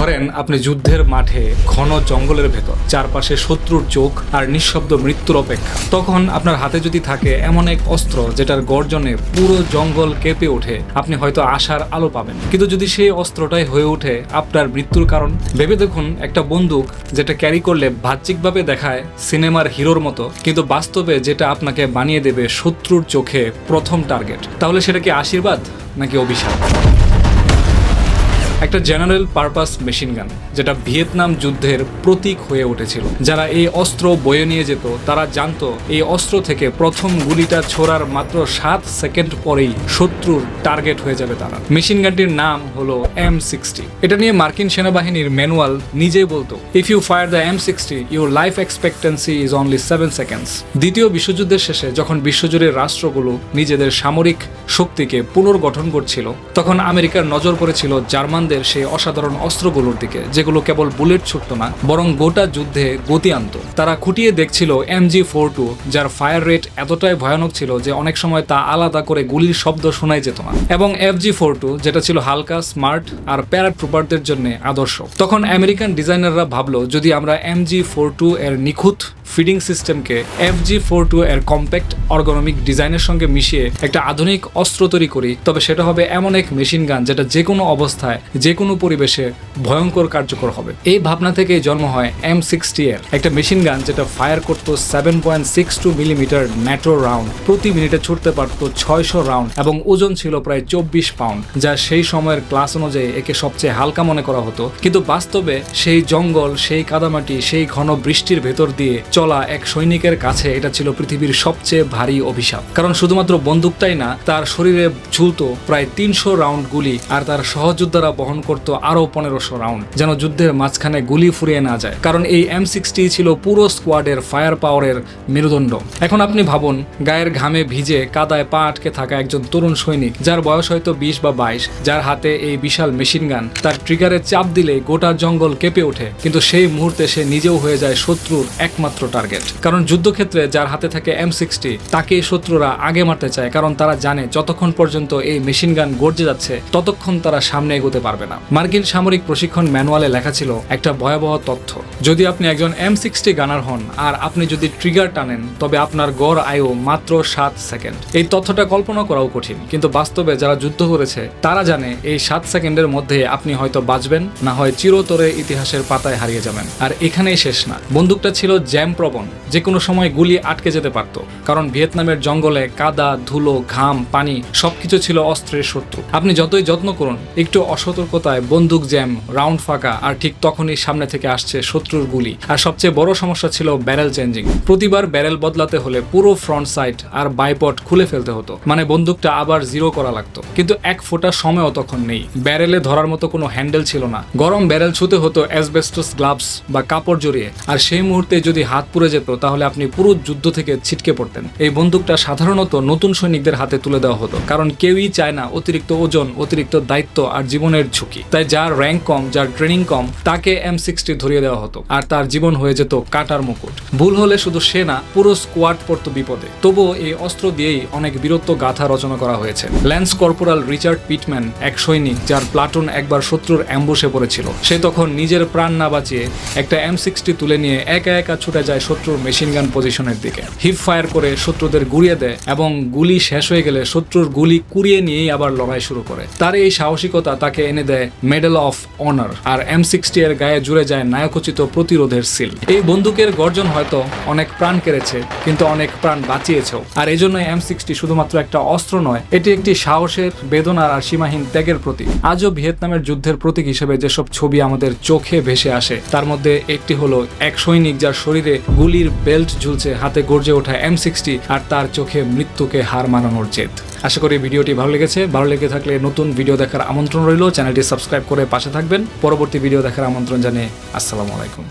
ধরেন আপনি যুদ্ধের মাঠে ঘন জঙ্গলের ভেতর, চারপাশে শত্রুর চোখ আর নিঃশব্দ মৃত্যুর অপেক্ষা। তখন আপনার হাতে যদি থাকে এমন এক অস্ত্র যেটার গর্জনে পুরো জঙ্গল কেঁপে ওঠে, আপনি হয়তো আশার আলো পাবেন। কিন্তু যদি সেই অস্ত্রটাই হয়ে ওঠে আপনার মৃত্যুর কারণ, ভেবে দেখুন একটা বন্দুক যেটা ক্যারি করলে বাহ্যিকভাবে দেখায় সিনেমার হিরোর মতো, কিন্তু বাস্তবে যেটা আপনাকে বানিয়ে দেবে শত্রুর চোখে প্রথম টার্গেট। তাহলে সেটা কি আশীর্বাদ নাকি অভিশাপ? একটা জেনারেল পারপাস মেশিন গান, যেটা ভিয়েতনাম যুদ্ধের প্রতীক হয়ে উঠেছিল। যারা এই অস্ত্র বয়ে নিয়ে যেত, তারা জানতো এই অস্ত্র থেকে প্রথম গুলিটা ছোড়ার মাত্র সাত সেকেন্ড পরেই শত্রুর টার্গেট হয়ে যাবে তারা। মেশিন গানটির নাম হলো এম সিক্সটি। এটা নিয়ে মার্কিন সেনাবাহিনীর ম্যানুয়াল নিজেই বলতো if you fire the M sixty your life expectancy is only seven seconds দ্বিতীয় বিশ্বযুদ্ধের শেষে যখন বিশ্বজুড়ে রাষ্ট্রগুলো নিজেদের সামরিক শক্তিকে পুনর্গঠন করছিল, তখন আমেরিকার নজর পড়েছিল জার্মানদের সেই অসাধারণ অস্ত্রগুলোর দিকে, যেগুলো কেবল বুলেট ছুটতো না, বরং গোটা যুদ্ধে গতি আনতো। তারা খুঁটিয়ে দেখছিল এমজি ফোর টু, যার ফায়ার রেট এতটাই ভয়ানক ছিল যে অনেক সময় তা আলাদা করে গুলির শব্দ শোনাই যেত না। এবং এফজি ফোর টু, যেটা ছিল হালকা, স্মার্ট আর প্যারাট্রুপারদের জন্য আদর্শ। তখন আমেরিকান ডিজাইনাররা ভাবলো, যদি আমরা এমজি ফোর টু এর নিখুঁত ফিডিং সিস্টেমকে এফজি ফোর টু এর কম্প্যাক্ট অর্গোনমিক ডিজাইনের সঙ্গে মিশিয়ে একটা আধুনিক অস্ত্র তৈরি করি। তবে সেটা হবে এমন এক মেশিন গান যেটা যে কোনো অবস্থায় যে কোনো পরিবেশে ভয়ঙ্কর কার্যকর হবে। এই ভাবনা থেকেই জন্ম হয় এম সিক্সটি এর একটা মেশিন গান যেটা ফায়ার করতো seven point six two millimetre NATO round প্রতি মিনিটে ছুটতে পারতো ছয়শো রাউন্ড এবং ওজন ছিল প্রায় চব্বিশ পাউন্ড যা সেই সময়ের ক্লাস অনুযায়ী একে সবচেয়ে হালকা মনে করা হতো। কিন্তু বাস্তবে সেই জঙ্গল, সেই কাদামাটি, সেই ঘন বৃষ্টির ভেতর দিয়ে চলা এক সৈনিকের কাছে এটা ছিল পৃথিবীর সবচেয়ে ভারী অভিশাপ। কারণ শুধুমাত্র বন্দুকটাই না, তার শরীরে ঝুলতো প্রায় তিনশো রাউন্ড গুলি আর তার সহযোদ্ধারা বহন করত আরও পনেরোশো রাউন্ড, যেন যুদ্ধের মাঝখানে গুলি ফুরিয়ে না যায়। কারণ এই এম সিক্সটি ছিল পুরো স্কোয়াডের ফায়ার পাওয়ারের মেরুদণ্ড। এখন আপনি ভাবুন, গায়ের ঘামে ভিজে কাদায় পা আটকে থাকা একজন তরুণ সৈনিক, যার বয়স হয়তো বিশ বা বাইশ, যার হাতে এই বিশাল মেশিন গান তার ট্রিগারে চাপ দিলে গোটা জঙ্গল কেঁপে ওঠে। কিন্তু সেই মুহূর্তে সে নিজেও হয়ে যায় শত্রুর একমাত্র টার্গেট কারণ যুদ্ধক্ষেত্রে যার হাতে থাকে এম সিক্সটি তাকেই শত্রুরা আগে মারতে চায়, কারণ তারা জানে যতক্ষণ পর্যন্ত এই মেশিন গান গর্জে যাচ্ছে, ততক্ষণ তারা সামনে এগোতে পারবে না। মার্কিন সামরিক প্রশিক্ষণ ম্যানুয়ালে লেখা ছিল একটা ভয়াবহ তথ্য। যদি আপনি একজন এম সিক্সটি গানার হন আর আপনি যদি ট্রিগার টানেন, তবে আপনার গড় আয়ু মাত্র সাত সেকেন্ড এই তথ্যটা কল্পনা করাও কঠিন, কিন্তু বাস্তবে যারা যুদ্ধ করেছে, তারা জানে এই সাত সেকেন্ডের মধ্যে আপনি হয়তো বাঁচবেন, না হয় চিরতরে ইতিহাসের পাতায় হারিয়ে যাবেন। আর এখানেই শেষ না। বন্দুকটা ছিল জ্যাম প্রবণ। যে কোনো সময় গুলি আটকে যেতে পারত, কারণ ভিয়েতনামের জঙ্গলে কাদা, ধুলো, ঘাম, পানি সবকিছু ছিল অস্ত্রের শত্রু। আপনি যতই যত্ন করুন, একটু অসতর্কতায় বন্দুক জ্যাম, রাউন্ড ফাঁকা, আর ঠিক তখনই সামনে থেকে আসছে শত্রুর গুলি। আর সবচেয়ে বড় সমস্যা ছিল ব্যারেল চেঞ্জিং। প্রতিবার ব্যারেল বদলাতে হলে পুরো ফ্রন্ট সাইড আর বাইপট খুলে ফেলতে হতো মানে বন্দুকটা আবার জিরো করা লাগতো। কিন্তু এক ফোঁটা সময়ও তখন নেই। ব্যারেলে ধরার মতো কোনো হ্যান্ডেল ছিল না। গরম ব্যারেল ছুতে হতো অ্যাসবেস্টস গ্লাভস বা কাপড় জড়িয়ে। আর সেই মুহূর্তে যদি হাত পুড়ে যেত, তাহলে আপনি পুরো যুদ্ধ থেকে ছিটকে পড়তেন। এই বন্দুকটা সাধারণত নতুন সৈনিকদের হাতে তুলে দেওয়া হতো, কারণ কেউই চায় না অতিরিক্ত ওজন, অতিরিক্ত দায়িত্ব আর জীবনের ঝুঁকি। তাই যার র্যাঙ্ক কম যার ট্রেনিং কম, তাকে এম সিক্সটি ধরিয়ে দেওয়া হতো, আর তার জীবন হয়ে যেত কাটার মুকুট। ভুল হলে শুধু সে না, পুরো স্কোয়াড পড়তো বিপদে। তবুও এই অস্ত্র দিয়েই অনেক বীরত্ব গাথা রচনা করা হয়েছে। ল্যান্স কর্পোরাল রিচার্ড পিটম্যান, এক সৈনিক, যার প্লাটুন একবার শত্রুর অ্যাম্বুসে পড়েছিল। সে তখন নিজের প্রাণ না বাঁচিয়ে একটা এম সিক্সটি তুলে নিয়ে একা একা ছুটে যায় শত্রুর মেশিন গান পজিশনের দিকে। হিপ ফায়ার করে শত্রুদের গুড়িয়ে দেয় এবং গুলি শেষ হয়ে গেলে শত্রুর গুলি কুড়িয়ে নিয়েই আবার লড়াই শুরু করে। তার এই সাহসিকতা তাকে এনে দেয় মেডেল অফ অনার আর এম সিক্সটি এর গায়ে জুড়ে যায় নায়কোচিত প্রতিরোধের সিল এই বন্দুকের গর্জন হয়তো অনেক প্রাণ কেড়েছে, কিন্তু অনেক প্রাণ বাঁচিয়েছেও। আর এই জন্য এম সিক্সটি শুধুমাত্র একটা অস্ত্র নয়, এটি একটি সাহসের, বেদনার আর সীমাহীন ত্যাগের প্রতীক। আজও ভিয়েতনামের যুদ্ধের প্রতীক হিসেবে যেসব ছবি আমাদের চোখে ভেসে আসে, তার মধ্যে একটি হলো এক সৈনিক যার শরীরে গুলির বেল্ট ঝুলছে, হাতে গর্জে ওঠা এম সিক্সটি আর তার চোখে মৃত্যুকে হার মানানোর জেদ। আশা করি ভিডিওটি ভালো লেগেছে। ভালো লেগে থাকলে নতুন ভিডিও দেখার আমন্ত্রণ রইল। চ্যানেলটি সাবস্ক্রাইব করে পাশে থাকবেন। পরবর্তী ভিডিও দেখার আমন্ত্রণ জানিয়ে আসসালামু আলাইকুম।